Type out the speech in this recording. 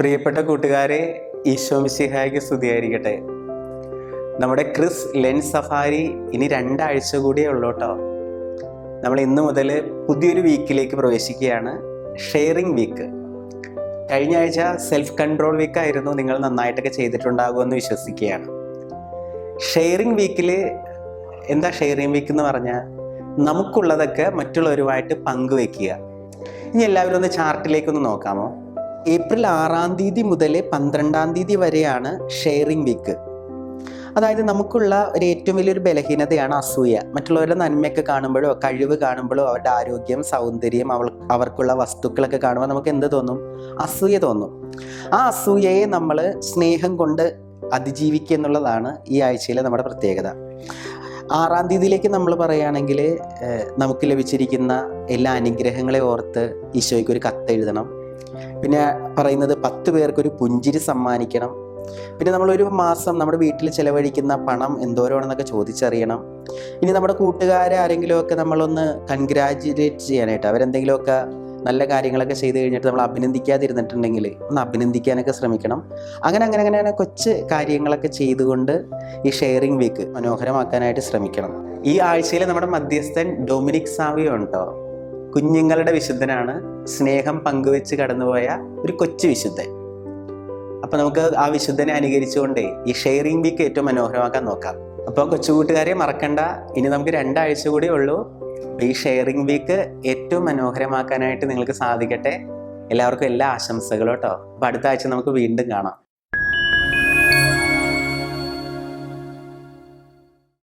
പ്രിയപ്പെട്ട കൂട്ടുകാരെ ഈശോ മിശിഹായ്ക്ക് സ്തുതിയായിരിക്കട്ടെ. നമ്മുടെ ക്രിസ് ലെൻ സഫാരി ഇനി രണ്ടാഴ്ച കൂടിയേ ഉള്ളൂ കേട്ടോ നമ്മൾ ഇന്ന് മുതൽ പുതിയൊരു വീക്കിലേക്ക് പ്രവേശിക്കുകയാണ്. Sharing week. കഴിഞ്ഞ ആഴ്ച സെൽഫ് കൺട്രോൾ വീക്ക് ആയിരുന്നു നിങ്ങൾ നന്നായിട്ടൊക്കെ ചെയ്തിട്ടുണ്ടാകുമെന്ന് വിശ്വസിക്കുകയാണ്. ഷെയറിംഗ് വീക്കിൽ എന്താ ഷെയറിംഗ് വീക്ക് എന്ന് പറഞ്ഞാൽ നമുക്കുള്ളതൊക്കെ മറ്റുള്ളവരുമായിട്ട് പങ്കുവെക്കുക. ഇനി എല്ലാവരും ഒന്ന് ചാർട്ടിലേക്കൊന്ന് നോക്കാമോ? ഏപ്രിൽ ആറാം തീയതി മുതൽ പന്ത്രണ്ടാം തീയതി വരെയാണ് ഷെയറിംഗ് വീക്ക്. അതായത് നമുക്കുള്ള ഒരു ഏറ്റവും വലിയൊരു ബലഹീനതയാണ് അസൂയ. മറ്റുള്ളവരുടെ നന്മയൊക്കെ കാണുമ്പോഴോ കഴിവ് കാണുമ്പോഴോ അവരുടെ ആരോഗ്യം സൗന്ദര്യം അവൾ അവർക്കുള്ള വസ്തുക്കളൊക്കെ കാണുമ്പോൾ നമുക്ക് എന്ത് തോന്നും? അസൂയ തോന്നും. ആ അസൂയയെ നമ്മൾ സ്നേഹം കൊണ്ട് അതിജീവിക്കുക എന്നുള്ളതാണ് ഈ ആഴ്ചയിലെ നമ്മുടെ പ്രത്യേകത. ആറാം തീയതിയിലേക്ക് നമ്മൾ പറയുകയാണെങ്കിൽ നമുക്ക് ലഭിച്ചിരിക്കുന്ന എല്ലാ അനുഗ്രഹങ്ങളെ ഓർത്ത് ഈശോയ്ക്ക് ഒരു കത്ത് എഴുതണം പിന്നെ പറയുന്നത് പത്ത് പേർക്കൊരു പുഞ്ചിരി സമ്മാനിക്കണം. പിന്നെ നമ്മളൊരു മാസം നമ്മുടെ വീട്ടിൽ ചിലവഴിക്കുന്ന പണം എന്തോരമാണെന്നൊക്കെ ചോദിച്ചറിയണം. ഇനി നമ്മുടെ കൂട്ടുകാരെ ആരെങ്കിലുമൊക്കെ നമ്മളൊന്ന് കൺഗ്രാജുലേറ്റ് ചെയ്യാനായിട്ട് അവരെന്തെങ്കിലുമൊക്കെ നല്ല കാര്യങ്ങളൊക്കെ ചെയ്ത് കഴിഞ്ഞിട്ട് നമ്മൾ അഭിനന്ദിക്കാതിരുന്നിട്ടുണ്ടെങ്കിൽ ഒന്ന് അഭിനന്ദിക്കാനൊക്കെ ശ്രമിക്കണം. അങ്ങനെ അങ്ങനെ അങ്ങനെ കൊച്ചു കാര്യങ്ങളൊക്കെ ചെയ്തുകൊണ്ട് ഈ ഷെയറിംഗ് വീക്ക് മനോഹരമാക്കാനായിട്ട് ശ്രമിക്കണം. ഈ ആഴ്ചയിൽ നമ്മുടെ മധ്യസ്ഥൻ ഡൊമിനിക് സാവിയോ ഉണ്ടോ? കുഞ്ഞുങ്ങളുടെ വിശുദ്ധനാണ് സ്നേഹം പങ്കുവെച്ച് കടന്നുപോയ ഒരു കൊച്ചു വിശുദ്ധൻ. അപ്പൊ നമുക്ക് ആ വിശുദ്ധനെ അനുകരിച്ചുകൊണ്ടേ ഈ ഷെയറിംഗ് വീക്ക് ഏറ്റവും മനോഹരമാക്കാൻ നോക്കാം. അപ്പോൾ കൊച്ചുകൂട്ടുകാരെ മറക്കണ്ട. ഇനി നമുക്ക് രണ്ടാഴ്ച കൂടി ഉള്ളൂ. ഈ ഷെയറിംഗ് വീക്ക് ഏറ്റവും മനോഹരമാക്കാനായിട്ട് നിങ്ങൾക്ക് സാധിക്കട്ടെ. എല്ലാവർക്കും എല്ലാ ആശംസകളും കേട്ടോ. അപ്പൊ അടുത്ത ആഴ്ച നമുക്ക് വീണ്ടും കാണാം.